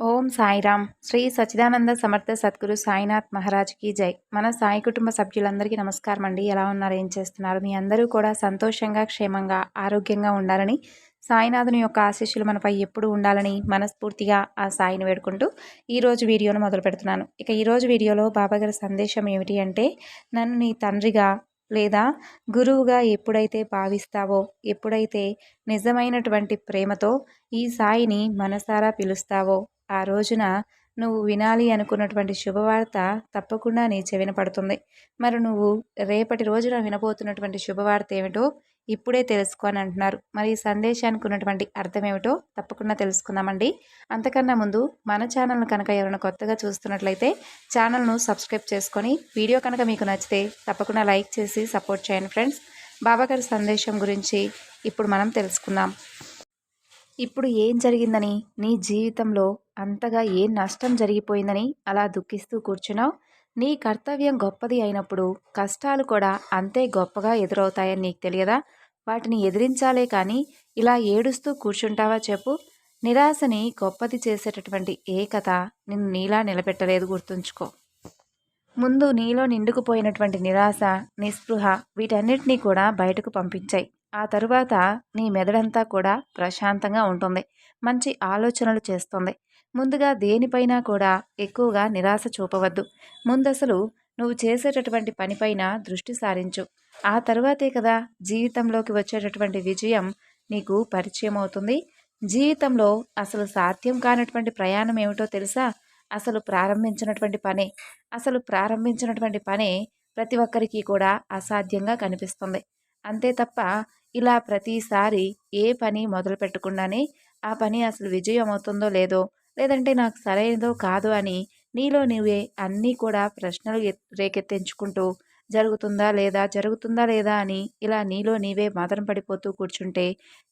ఓం సాయిరామ్. శ్రీ సచిదానంద సమర్థ సద్గురు సాయినాథ్ మహారాజ్కి జై. మన సాయి కుటుంబ సభ్యులందరికీ నమస్కారం అండి. ఎలా ఉన్నారు? ఏం చేస్తున్నారు? మీ అందరూ కూడా సంతోషంగా క్షేమంగా ఆరోగ్యంగా ఉండాలని సాయినాథుని యొక్క ఆశీస్సులు మనపై ఎప్పుడు ఉండాలని మనస్ఫూర్తిగా ఆ సాయిని వేడుకుంటూ ఈరోజు వీడియోను మొదలు పెడుతున్నాను. ఇక ఈరోజు వీడియోలో బాబాగారి సందేశం ఏమిటి అంటే నన్ను నీ తండ్రిగా లేదా గురువుగా ఎప్పుడైతే భావిస్తావో ఎప్పుడైతే నిజమైనటువంటి ప్రేమతో ఈ సాయిని మనసారా పిలుస్తావో ఆ రోజున నువ్వు వినాలి అనుకున్నటువంటి శుభవార్త తప్పకుండా నీ చెవిన పడుతుంది. మరి నువ్వు రేపటి రోజున వినబోతున్నటువంటి శుభవార్త ఏమిటో ఇప్పుడే తెలుసుకో అని అంటున్నారు. మరి ఈ సందేశానికి ఉన్నటువంటి అర్థం ఏమిటో తప్పకుండా తెలుసుకుందామండి. అంతకన్నా ముందు మన ఛానల్ను కనుక ఎవరైనా కొత్తగా చూస్తున్నట్లయితే ఛానల్ను సబ్స్క్రైబ్ చేసుకొని వీడియో కనుక మీకు నచ్చితే తప్పకుండా లైక్ చేసి సపోర్ట్ చేయండి ఫ్రెండ్స్. బాబాగారి సందేశం గురించి ఇప్పుడు మనం తెలుసుకుందాం. ఇప్పుడు ఏం జరిగిందని? నీ జీవితంలో అంతగా ఏ నష్టం జరిగిపోయిందని అలా దుఃఖిస్తూ కూర్చున్నావు? నీ కర్తవ్యం గొప్పది అయినప్పుడు కష్టాలు కూడా అంతే గొప్పగా ఎదురవుతాయని నీకు తెలియదా? వాటిని ఎదిరించాలే కానీ ఇలా ఏడుస్తూ కూర్చుంటావా చెప్పు? నిరాశని గొప్పది చేసేటటువంటి ఏ కథ నిన్ను నీలా నిలబెట్టలేదు గుర్తుంచుకో. ముందు నీలో నిండుకుపోయినటువంటి నిరాశ నిస్పృహ వీటన్నిటినీ కూడా బయటకు పంపించాయి. ఆ తరువాత నీ మెదడంతా కూడా ప్రశాంతంగా ఉంటుంది. మంచి ఆలోచనలు చేస్తుంది. ముందుగా దేనిపైన కూడా ఎక్కువగా నిరాశ చూపవద్దు. ముందసలు నువ్వు చేసేటటువంటి పనిపైన దృష్టి సారించు. ఆ తర్వాతే కదా జీవితంలోకి వచ్చేటటువంటి విజయం నీకు పరిచయం అవుతుంది. జీవితంలో అసలు సాధ్యం కానటువంటి ప్రయాణం ఏమిటో తెలుసా? అసలు ప్రారంభించినటువంటి పనే. అసలు ప్రారంభించినటువంటి పనే ప్రతి ఒక్కరికి కూడా అసాధ్యంగా కనిపిస్తుంది. అంతే తప్ప ఇలా ప్రతిసారి ఏ పని మొదలు పెట్టకుండానే ఆ పని అసలు విజయం అవుతుందో లేదో లేదంటే నాకు సరైనదో కాదు అని నీలో నువ్వే అన్నీ కూడా ప్రశ్నలు రేకెత్తించుకుంటూ జరుగుతుందా లేదా జరుగుతుందా లేదా అని ఇలా నీలో నీవే మాత్రం పడిపోతూ కూర్చుంటే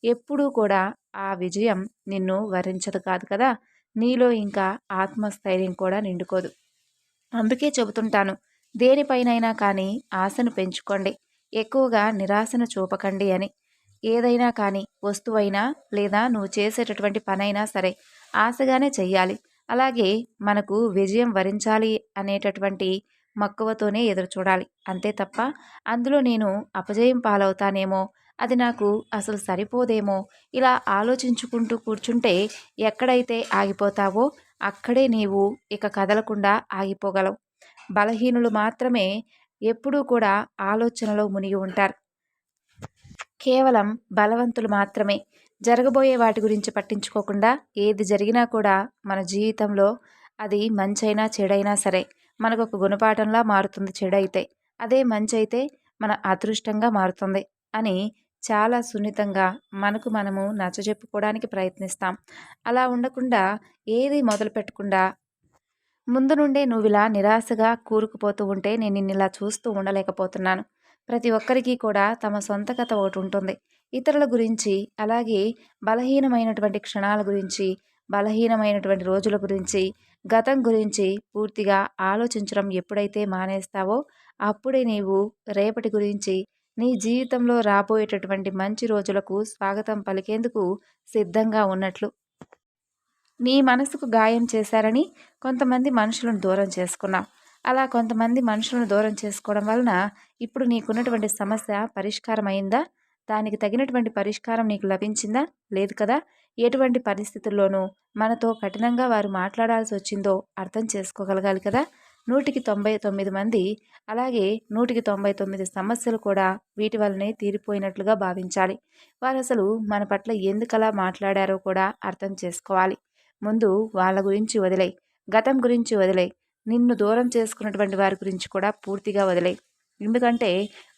ఎప్పుడూ కూడా ఆ విజయం నిన్ను వరించదు కాదు కదా. నీలో ఇంకా ఆత్మస్థైర్యం కూడా నిండుకోదు. అందుకే చెబుతుంటాను దేనిపైనైనా కానీ ఆశను పెంచుకోండి. ఎక్కువగా నిరాశను చూపకండి అని. ఏదైనా కానీ వస్తువైనా లేదా నువ్వు చేసేటటువంటి పనైనా సరే ఆశగానే చెయ్యాలి. అలాగే మనకు విజయం వరించాలి అనేటటువంటి మక్కువతోనే ఎదురు చూడాలి అంతే తప్ప అందులో నేను అపజయం పాలవుతానేమో అది నాకు అసలు సరిపోదేమో ఇలా ఆలోచించుకుంటూ కూర్చుంటే ఎక్కడైతే ఆగిపోతావో అక్కడే నీవు ఇక కదలకుండా ఆగిపోగలవు. బలహీనులు మాత్రమే ఎప్పుడూ కూడా ఆలోచనలో మునిగి ఉంటారు. కేవలం బలవంతులు మాత్రమే. జరగబోయే వాటి గురించి పట్టించుకోకుండా ఏది జరిగినా కూడా మన జీవితంలో అది మంచైనా చెడైనా సరే మనకు ఒక గుణపాఠంలా మారుతుంది చెడైతే. అదే మంచి అయితే మన అదృష్టంగా మారుతుంది అని చాలా సున్నితంగా మనకు మనము నచ్చజెప్పుకోవడానికి ప్రయత్నిస్తాం. అలా ఉండకుండా ఏది మొదలు పెట్టకుండా ముందు నుండే నువ్వు ఇలా నిరాశగా కూరుకుపోతూ ఉంటే నేను నిన్నిలా చూస్తూ ఉండలేకపోతున్నాను. ప్రతి ఒక్కరికి కూడా తమ సొంత కథ ఒకటి ఉంటుంది. ఇతరుల గురించి అలాగే బలహీనమైనటువంటి క్షణాల గురించి బలహీనమైనటువంటి రోజుల గురించి గతం గురించి పూర్తిగా ఆలోచించడం ఎప్పుడైతే మానేస్తావో అప్పుడే నీవు రేపటి గురించి నీ జీవితంలో రాబోయేటటువంటి మంచి రోజులకు స్వాగతం పలికేందుకు సిద్ధంగా ఉన్నట్లు. నీ మనసుకు గాయం చేశారని కొంతమంది మనుషులను దూరం చేసుకున్నాం. అలా కొంతమంది మనుషులను దూరం చేసుకోవడం వలన ఇప్పుడు నీకున్నటువంటి సమస్య పరిష్కారం అయిందా దానికి తగినటువంటి పరిష్కారం నీకు లభించిందా? లేదు కదా? ఎటువంటి పరిస్థితుల్లోనూ మనతో కఠినంగా వారు మాట్లాడాల్సి వచ్చిందో అర్థం చేసుకోగలగాలి కదా? నూటికి తొంభై తొమ్మిది మంది అలాగే నూటికి తొంభై తొమ్మిది సమస్యలు కూడా వీటి వల్లనే తీరిపోయినట్లుగా భావించాలి. వారు అసలు మన పట్ల ఎందుకలా మాట్లాడారో కూడా అర్థం చేసుకోవాలి. ముందు వాళ్ళ గురించి వదిలే గతం గురించి వదిలే నిన్ను దూరం చేసుకున్నటువంటి వారి గురించి కూడా పూర్తిగా వదిలే ఎందుకంటే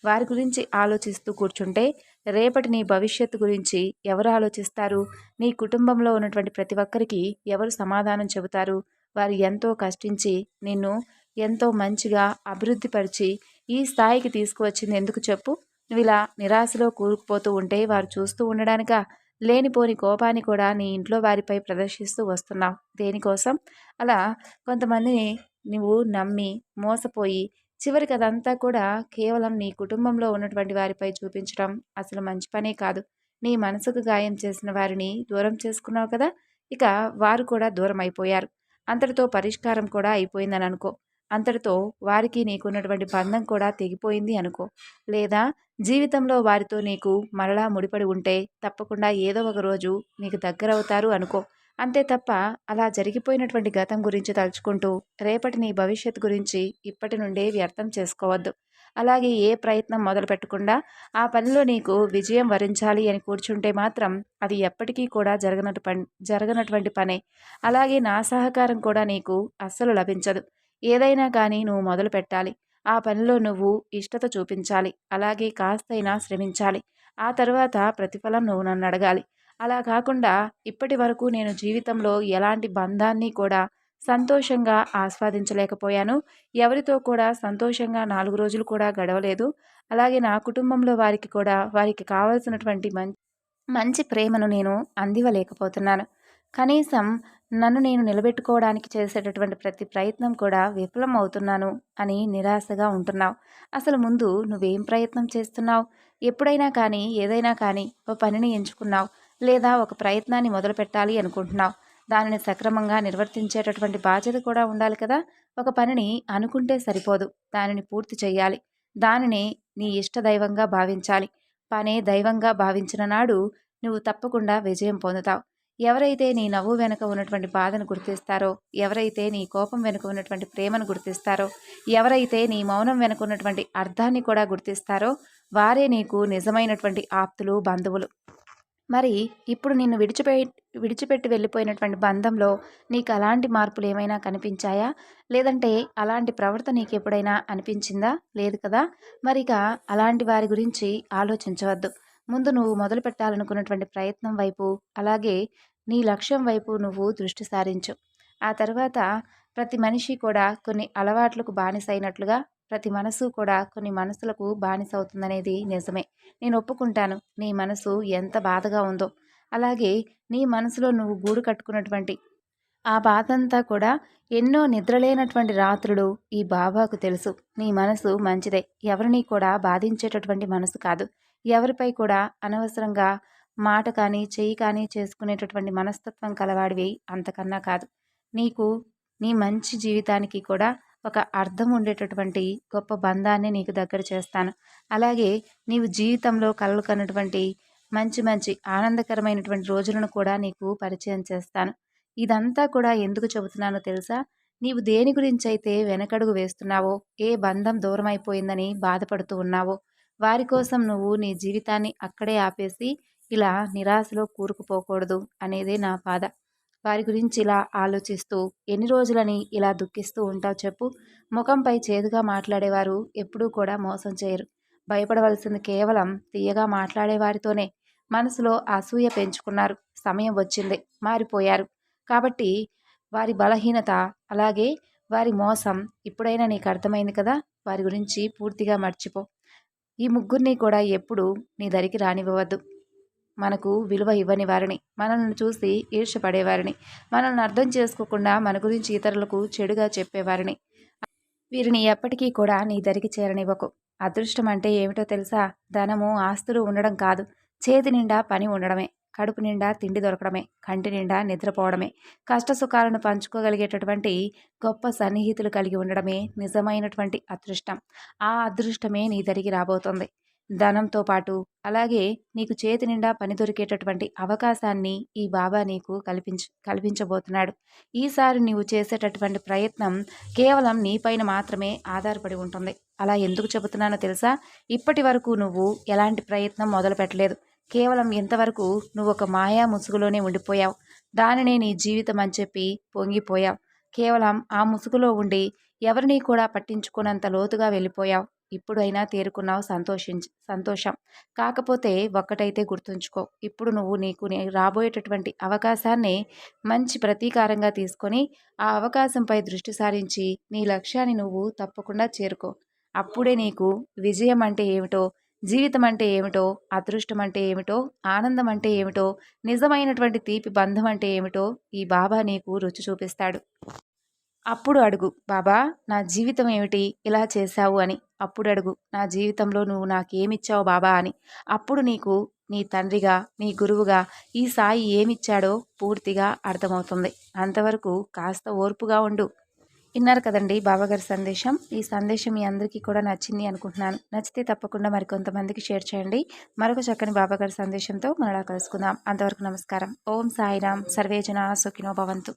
వారి గురించి ఆలోచిస్తూ కూర్చుంటే రేపటి నీ భవిష్యత్తు గురించి ఎవరు ఆలోచిస్తారు? నీ కుటుంబంలో ఉన్నటువంటి ప్రతి ఒక్కరికి ఎవరు సమాధానం చెబుతారు? వారు ఎంతో కష్టించి నిన్ను ఎంతో మంచిగా అభివృద్ధిపరిచి ఈ స్థాయికి తీసుకువచ్చింది ఎందుకు చెప్పు? నువ్వు ఇలా నిరాశలో కూరుకుపోతూ ఉంటే వారు చూస్తూ ఉండడానిక? లేనిపోని కోపాన్ని కూడా నీ ఇంట్లో వారిపై ప్రదర్శిస్తూ వస్తున్నావు. దేనికోసం? అలా కొంతమందిని నువ్వు నమ్మి మోసపోయి చివరికి అదంతా కూడా కేవలం నీ కుటుంబంలో ఉన్నటువంటి వారిపై చూపించడం అసలు మంచి పనే కాదు. నీ మనసుకు గాయం చేసిన వారిని దూరం చేసుకున్నావు కదా? ఇక వారు కూడా దూరం అయిపోయారు అంతటితో పరిష్కారం కూడా అయిపోయిందని అనుకో. అంతటితో వారికి నీకున్నటువంటి బంధం కూడా తెగిపోయింది అనుకో. లేదా జీవితంలో వారితో నీకు మరలా ముడిపడి ఉంటే తప్పకుండా ఏదో ఒక రోజు నీకు దగ్గరవుతారు అనుకో. అంతే తప్ప అలా జరిగిపోయినటువంటి గతం గురించి తలుచుకుంటూ రేపటి నీ భవిష్యత్తు గురించి ఇప్పటి నుండే వ్యర్థం చేసుకోవద్దు. అలాగే ఏ ప్రయత్నం మొదలు పెట్టకుండా ఆ పనిలో నీకు విజయం వరించాలి అని కూర్చుంటే మాత్రం అది ఎప్పటికీ కూడా జరగనటు పని జరగనటువంటి పనే. అలాగే నా సహకారం కూడా నీకు అస్సలు లభించదు. ఏదైనా కానీ నువ్వు మొదలు పెట్టాలి. ఆ పనిలో నువ్వు ఇష్టత చూపించాలి. అలాగే కాస్తైనా శ్రమించాలి. ఆ తర్వాత ప్రతిఫలం నువ్వు నన్ను అడగాలి. అలా కాకుండా ఇప్పటి వరకు నేను జీవితంలో ఎలాంటి బంధాన్ని కూడా సంతోషంగా ఆస్వాదించలేకపోయాను. ఎవరితో కూడా సంతోషంగా నాలుగు రోజులు కూడా గడవలేదు. అలాగే నా కుటుంబంలో వారికి కూడా వారికి కావలసినటువంటి మంచి మంచి ప్రేమను నేను అందివ్వలేకపోతున్నాను. కనీసం నన్ను నేను నిలబెట్టుకోవడానికి చేసేటటువంటి ప్రతి ప్రయత్నం కూడా విఫలం అవుతున్నాను అని నిరాశగా ఉంటున్నావు. అసలు ముందు నువ్వేం ప్రయత్నం చేస్తున్నావు? ఎప్పుడైనా కానీ ఏదైనా కానీ ఓ పనిని ఎంచుకున్నావు లేదా ఒక ప్రయత్నాన్ని మొదలు పెట్టాలి అనుకుంటున్నావు. దానిని సక్రమంగా నిర్వర్తించేటటువంటి బాధ్యత కూడా ఉండాలి కదా? ఒక పనిని అనుకుంటే సరిపోదు. దానిని పూర్తి చేయాలి దానిని నీ ఇష్ట దైవంగా భావించాలి. పనే దైవంగా భావించిన నాడు నువ్వు తప్పకుండా విజయం పొందుతావు. ఎవరైతే నీ నవ్వు వెనుక ఉన్నటువంటి బాధను గుర్తిస్తారో ఎవరైతే నీ కోపం వెనుక ఉన్నటువంటి ప్రేమను గుర్తిస్తారో ఎవరైతే నీ మౌనం వెనుక ఉన్నటువంటి అర్థాన్ని కూడా గుర్తిస్తారో వారే నీకు నిజమైనటువంటి ఆప్తులు బంధువులు. మరి ఇప్పుడు నిన్ను విడిచిపె విడిచిపెట్టి వెళ్ళిపోయినటువంటి బంధంలో నీకు అలాంటి మార్పులు ఏమైనా కనిపించాయా? లేదంటే అలాంటి ప్రవర్తన నీకు ఎప్పుడైనా అనిపించిందా? లేదు కదా? మరిక అలాంటి వారి గురించి ఆలోచించవద్దు. ముందు నువ్వు మొదలు పెట్టాలనుకున్నటువంటి ప్రయత్నం వైపు అలాగే నీ లక్ష్యం వైపు నువ్వు దృష్టి సారించు. ఆ తర్వాత ప్రతి మనిషి కూడా కొన్ని అలవాట్లకు బానిసైనట్లుగా ప్రతి మనసు కూడా కొన్ని మనసులకు బానిస అవుతుందనేది నిజమే. నేను ఒప్పుకుంటాను నీ మనసు ఎంత బాధగా ఉందో. అలాగే నీ మనసులో నువ్వు గూడు కట్టుకున్నటువంటి ఆ బాధ అంతా కూడా ఎన్నో నిద్రలేనటువంటి రాత్రులు ఈ బాబాకు తెలుసు. నీ మనసు మంచిదే. ఎవరిని కూడా బాధించేటటువంటి మనసు కాదు. ఎవరిపై కూడా అనవసరంగా మాట కానీ చెయ్యి కానీ చేసుకునేటటువంటి మనస్తత్వం కలవాడివి అంతకన్నా కాదు. నీకు నీ మంచి జీవితానికి కూడా ఒక అర్థం ఉండేటటువంటి గొప్ప బంధాన్ని నీకు దగ్గర చేస్తాను. అలాగే నీవు జీవితంలో కలలు కన్నటువంటి మంచి మంచి ఆనందకరమైనటువంటి రోజులను కూడా నీకు పరిచయం చేస్తాను. ఇదంతా కూడా ఎందుకు చెబుతున్నానో తెలుసా? నీవు దేని గురించి అయితే వెనకడుగు వేస్తున్నావో ఏ బంధం దూరం అయిపోయిందని బాధపడుతూ ఉన్నావో వారి కోసం నువ్వు నీ జీవితాన్ని అక్కడే ఆపేసి ఇలా నిరాశలో కూరుకుపోకూడదు అనేదే నా బాధ. వారి గురించి ఇలా ఆలోచిస్తూ ఎన్ని రోజులని ఇలా దుఃఖిస్తూ ఉంటావు చెప్పు. ముఖంపై చేదుగా మాట్లాడేవారు ఎప్పుడూ కూడా మోసం చేయరు. భయపడవలసింది కేవలం తీయగా మాట్లాడేవారితోనే మనసులో అసూయ పెంచుకున్నారు. సమయం వచ్చింది మారిపోయారు. కాబట్టి వారి బలహీనత అలాగే వారి మోసం ఇప్పుడైనా నీకు అర్థమైంది కదా? వారి గురించి పూర్తిగా మర్చిపో. ఈ ముగ్గురిని కూడా ఎప్పుడు నీ దరికి రానివ్వవద్దు. మనకు విలువ ఇవ్వని వారిని మనల్ని చూసి ఈర్షపడేవారిని మనల్ని అర్థం చేసుకోకుండా మన గురించి ఇతరులకు చెడుగా చెప్పేవారిని. వీరిని ఎప్పటికీ కూడా నీ దరికి చేరనివ్వకు. అదృష్టం అంటే ఏమిటో తెలుసా? ధనము ఆస్తులు ఉండడం కాదు. చేతి నిండా పని ఉండడమే. కడుపు నిండా తిండి దొరకడమే. కంటి నిండా నిద్రపోవడమే. కష్టసుఖాలను పంచుకోగలిగేటటువంటి గొప్ప సన్నిహితులు కలిగి ఉండడమే నిజమైనటువంటి అదృష్టం. ఆ అదృష్టమే నీ దరికి రాబోతుంది. ధనంతో పాటు అలాగే నీకు చేతి నిండా పని దొరికేటటువంటి అవకాశాన్ని ఈ బాబా నీకు కల్పించ కల్పించబోతున్నాడు. ఈసారి నీవు చేసేటటువంటి ప్రయత్నం కేవలం నీపైన మాత్రమే ఆధారపడి ఉంటుంది. అలా ఎందుకు చెబుతున్నానో తెలుసా? ఇప్పటి వరకు నువ్వు ఎలాంటి ప్రయత్నం మొదలు పెట్టలేదు. కేవలం ఇంతవరకు నువ్వు ఒక మాయా ముసుగులోనే ఉండిపోయావు. దానినే నీ జీవితం అని చెప్పి పొంగిపోయావు. కేవలం ఆ ముసుగులో ఉండి ఎవరిని కూడా పట్టించుకున్నంత లోతుగా వెళ్ళిపోయావు. ఇప్పుడైనా తేరుకున్నావు సంతోషించ సంతోషం. కాకపోతే ఒక్కటైతే గుర్తుంచుకో. ఇప్పుడు నువ్వు నీకు రాబోయేటటువంటి అవకాశాన్ని మంచి ప్రతీకారంగా తీసుకొని ఆ అవకాశంపై దృష్టి సారించి నీ లక్ష్యాన్ని నువ్వు తప్పకుండా చేరుకో. అప్పుడే నీకు విజయం అంటే ఏమిటో జీవితం అంటే ఏమిటో అదృష్టం అంటే ఏమిటో ఆనందం అంటే ఏమిటో నిజమైనటువంటి తీపి బంధం అంటే ఏమిటో ఈ బాబా నీకు రుచి చూపిస్తాడు. అప్పుడు అడుగు బాబా నా జీవితం ఏమిటి? ఇలా చేశావు అని. అప్పుడు అడుగు నా జీవితంలో నువ్వు నాకేమిచ్చావు బాబా? అని. అప్పుడు నీకు నీ తండ్రిగా నీ గురువుగా ఈ సాయి ఏమిచ్చాడో పూర్తిగా అర్థమవుతుంది. అంతవరకు కాస్త ఓర్పుగా ఉండు. విన్నారు కదండి బాబాగారి సందేశం. ఈ సందేశం మీ అందరికీ కూడా నచ్చింది అనుకుంటున్నాను. నచ్చితే తప్పకుండా మరికొంతమందికి షేర్ చేయండి. మరొక చక్కని బాబాగారి సందేశంతో మనలా కలుసుకుందాం. అంతవరకు నమస్కారం. ఓం సాయిరామ్ సర్వేజన సుఖినో భవంతు.